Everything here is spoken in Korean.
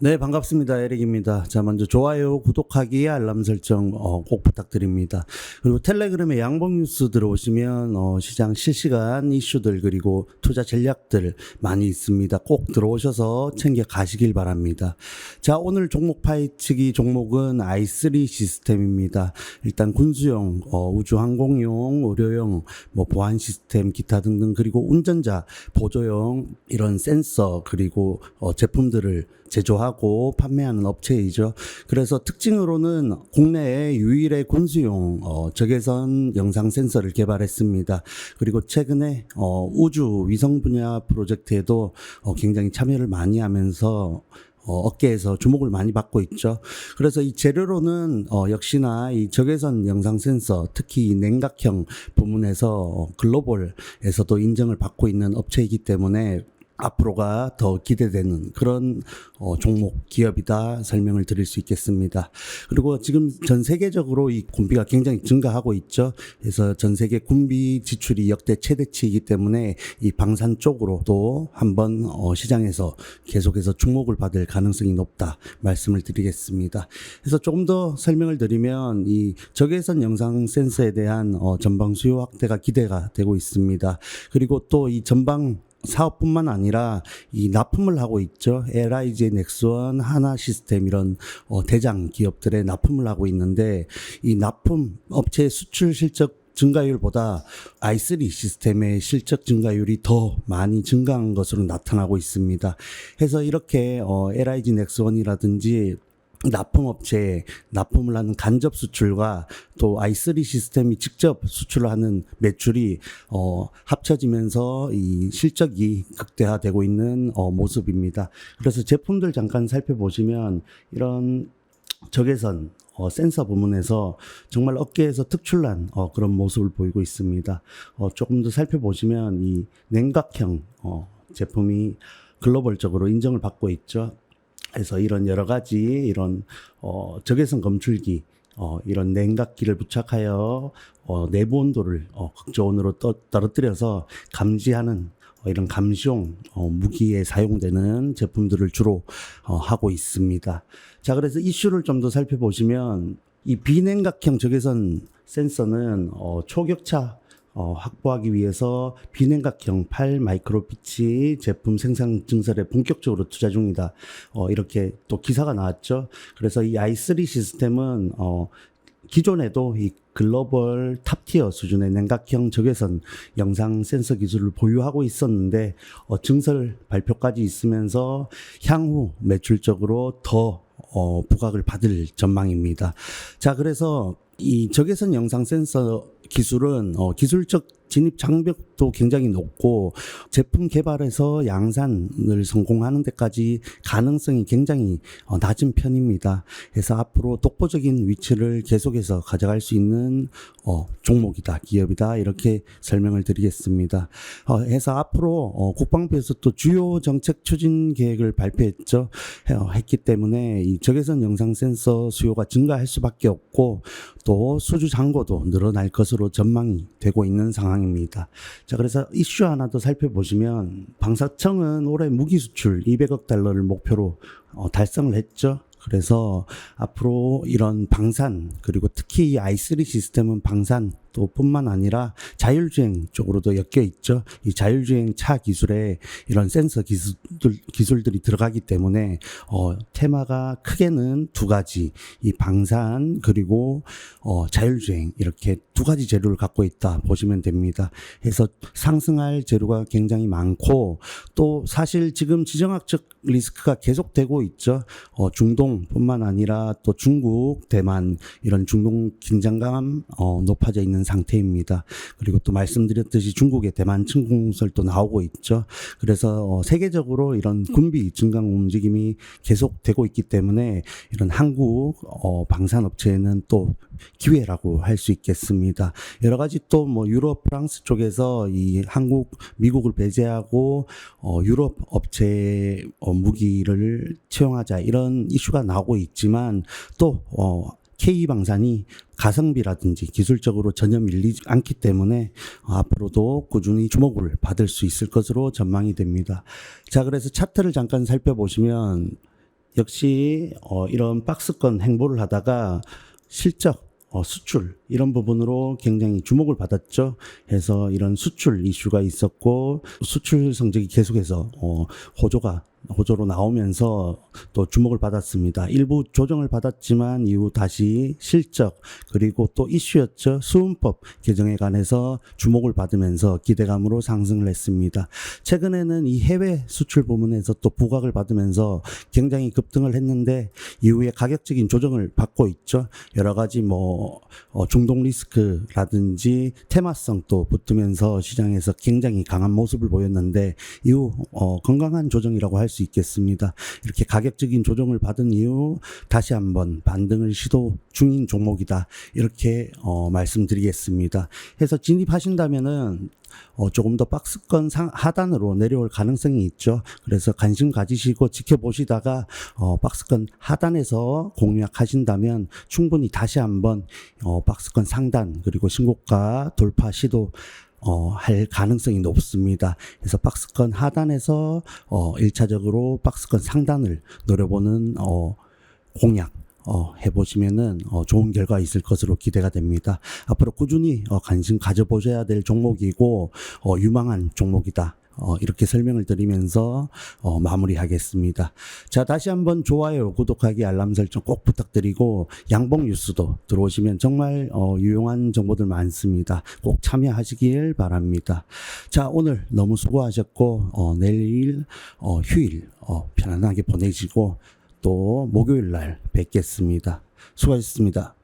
네, 반갑습니다. 에릭입니다. 자, 먼저 좋아요, 구독하기, 알람 설정 어, 꼭 부탁드립니다. 그리고 텔레그램에 양봉 뉴스 들어오시면 어, 시장 실시간 이슈들 그리고 투자 전략들 많이 있습니다. 꼭 들어오셔서 챙겨 가시길 바랍니다. 자, 오늘 종목 파헤치기 종목은 i3 시스템입니다. 일단 군수용, 어, 우주항공용, 의료용, 뭐 보안 시스템, 기타 등등 그리고 운전자 보조용 이런 센서 그리고 어, 제품들을 제조하고 판매하는 업체이죠. 그래서 특징으로는 국내에 유일의 군수용 어, 적외선 영상 센서를 개발했습니다. 그리고 최근에 어, 우주 위성 분야 프로젝트에도 어, 굉장히 참여를 많이 하면서 어, 업계에서 주목을 많이 받고 있죠. 그래서 이 재료로는 어, 역시나 이 적외선 영상 센서, 특히 이 냉각형 부문에서 어, 글로벌에서도 인정을 받고 있는 업체이기 때문에 앞으로가 더 기대되는 그런 어, 종목 기업이다 설명을 드릴 수 있겠습니다. 그리고 지금 전 세계적으로 이 군비가 굉장히 증가하고 있죠. 그래서 전 세계 군비 지출이 역대 최대치이기 때문에 이 방산 쪽으로도 한번 어, 시장에서 계속해서 주목을 받을 가능성이 높다 말씀을 드리겠습니다. 그래서 조금 더 설명을 드리면 이 적외선 영상 센서에 대한 어, 전방 수요 확대가 기대가 되고 있습니다. 그리고 또 이 전방 사업뿐만 아니라 이 납품을 하고 있죠. LIG 넥스원, 하나 시스템 이런 어, 대장 기업들의 납품을 하고 있는데 이 납품 업체 수출 실적 증가율보다 i3 시스템의 실적 증가율이 더 많이 증가한 것으로 나타나고 있습니다. 해서 이렇게 어, LIG 넥스원이라든지 납품업체에 납품을 하는 간접 수출과 또 i3 시스템이 직접 수출을 하는 매출이 어, 합쳐지면서 이 실적이 극대화되고 있는 어, 모습입니다. 그래서 제품들 잠깐 살펴보시면 이런 적외선 어, 센서 부문에서 정말 업계에서 특출난 어, 그런 모습을 보이고 있습니다. 어, 조금 더 살펴보시면 이 냉각형 어, 제품이 글로벌적으로 인정을 받고 있죠. 그래서 이런 여러 가지 이런 어, 적외선 검출기 어, 이런 냉각기를 부착하여 어, 내부 온도를 어, 극저온으로 떠, 떨어뜨려서 감지하는 어, 이런 감시용 어, 무기에 사용되는 제품들을 주로 어, 하고 있습니다. 자, 그래서 이슈를 좀 더 살펴보시면 이 비냉각형 적외선 센서는 어, 초격차 어, 확보하기 위해서 비냉각형 8 마이크로피치 제품 생산 증설에 본격적으로 투자 중이다. 어, 이렇게 또 기사가 나왔죠. 그래서 이 i3 시스템은 어, 기존에도 이 글로벌 탑티어 수준의 냉각형 적외선 영상 센서 기술을 보유하고 있었는데 어, 증설 발표까지 있으면서 향후 매출적으로 더 어, 부각을 받을 전망입니다. 자, 그래서 이 적외선 영상 센서 기술은 어, 기술적 진입 장벽도 굉장히 높고 제품 개발에서 양산을 성공하는 데까지 가능성이 굉장히 어, 낮은 편입니다. 그래서 앞으로 독보적인 위치를 계속해서 가져갈 수 있는 어, 종목이다, 기업이다 이렇게 설명을 드리겠습니다. 어, 해서 앞으로 어, 국방부에서 또 주요 정책 추진 계획을 발표했죠. 어, 했기 때문에 이 적외선 영상 센서 수요가 증가할 수밖에 없고 또 수주 잔고도 늘어날 것으로 전망이 되고 있는 상황 입니다. 자, 그래서 이슈 하나 더 살펴보시면 방사청은 올해 무기 수출 200억 달러를 목표로 어, 달성을 했죠. 그래서 앞으로 이런 방산 그리고 특히 이 i3 시스템은 방산 또 뿐만 아니라 자율주행 쪽으로도 엮여 있죠. 이 자율주행 차 기술에 이런 센서 기술들, 기술들이 들어가기 때문에 어, 테마가 크게는 두 가지 이 방산 그리고 어, 자율주행 이렇게 두 가지 재료를 갖고 있다 보시면 됩니다. 그래서 상승할 재료가 굉장히 많고 또 사실 지금 지정학적 리스크가 계속되고 있죠. 어, 중동뿐만 아니라 또 중국, 대만 이런 중동 긴장감 어, 높아져 있는 상태입니다. 그리고 또 말씀드렸듯이 중국의 대만 침공설도 나오고 있죠. 그래서 어, 세계적으로 이런 군비 증강 움직임이 계속되고 있기 때문에 이런 한국 어, 방산업체에는 또 기회라고 할 수 있겠습니다. 여러 가지 또 뭐 유럽, 프랑스 쪽에서 이 한국, 미국을 배제하고 어, 유럽 업체 어, 무기를 채용하자 이런 이슈가 나오고 있지만 또 어, K방산이 가성비라든지 기술적으로 전혀 밀리지 않기 때문에 어, 앞으로도 꾸준히 주목을 받을 수 있을 것으로 전망이 됩니다. 자, 그래서 차트를 잠깐 살펴보시면 역시 어, 이런 박스권 행보를 하다가 실적 어, 수출 이런 부분으로 굉장히 주목을 받았죠. 해서 이런 수출 이슈가 있었고 수출 성적이 계속해서 어, 호조가 호조로 나오면서 또 주목을 받았습니다. 일부 조정을 받았지만 이후 다시 실적 그리고 또 이슈였죠. 수은법 개정에 관해서 주목을 받으면서 기대감으로 상승을 했습니다. 최근에는 이 해외 수출 부문에서 또 부각을 받으면서 굉장히 급등을 했는데 이후에 가격적인 조정을 받고 있죠. 여러 가지 뭐 어, 중동 리스크라든지 테마성 또 붙으면서 시장에서 굉장히 강한 모습을 보였는데 이후 어, 건강한 조정이라고 할 수 있겠습니다. 이렇게 가격적인 조정을 받은 이후 다시 한번 반등을 시도 중인 종목이다 이렇게 어, 말씀드리겠습니다. 해서 진입하신다면은 어, 조금 더 박스권 상, 하단으로 내려올 가능성이 있죠. 그래서 관심 가지시고 지켜보시다가 어, 박스권 하단에서 공략하신다면 충분히 다시 한번 어, 박스권 상단 그리고 신고가 돌파 시도 어, 할 가능성이 높습니다. 그래서 박스권 하단에서 어, 1차적으로 박스권 상단을 노려보는 어, 공약 어, 해보시면은 어, 좋은 결과 있을 것으로 기대가 됩니다. 앞으로 꾸준히 어, 관심 가져보셔야 될 종목이고 어, 유망한 종목이다. 어, 이렇게 설명을 드리면서 어, 마무리하겠습니다. 자, 다시 한번 좋아요, 구독하기, 알람 설정 꼭 부탁드리고 양봉 뉴스도 들어오시면 정말 어, 유용한 정보들 많습니다. 꼭 참여하시길 바랍니다. 자, 오늘 너무 수고하셨고 어, 내일 어, 휴일 어, 편안하게 보내시고 또 목요일 날 뵙겠습니다. 수고하셨습니다.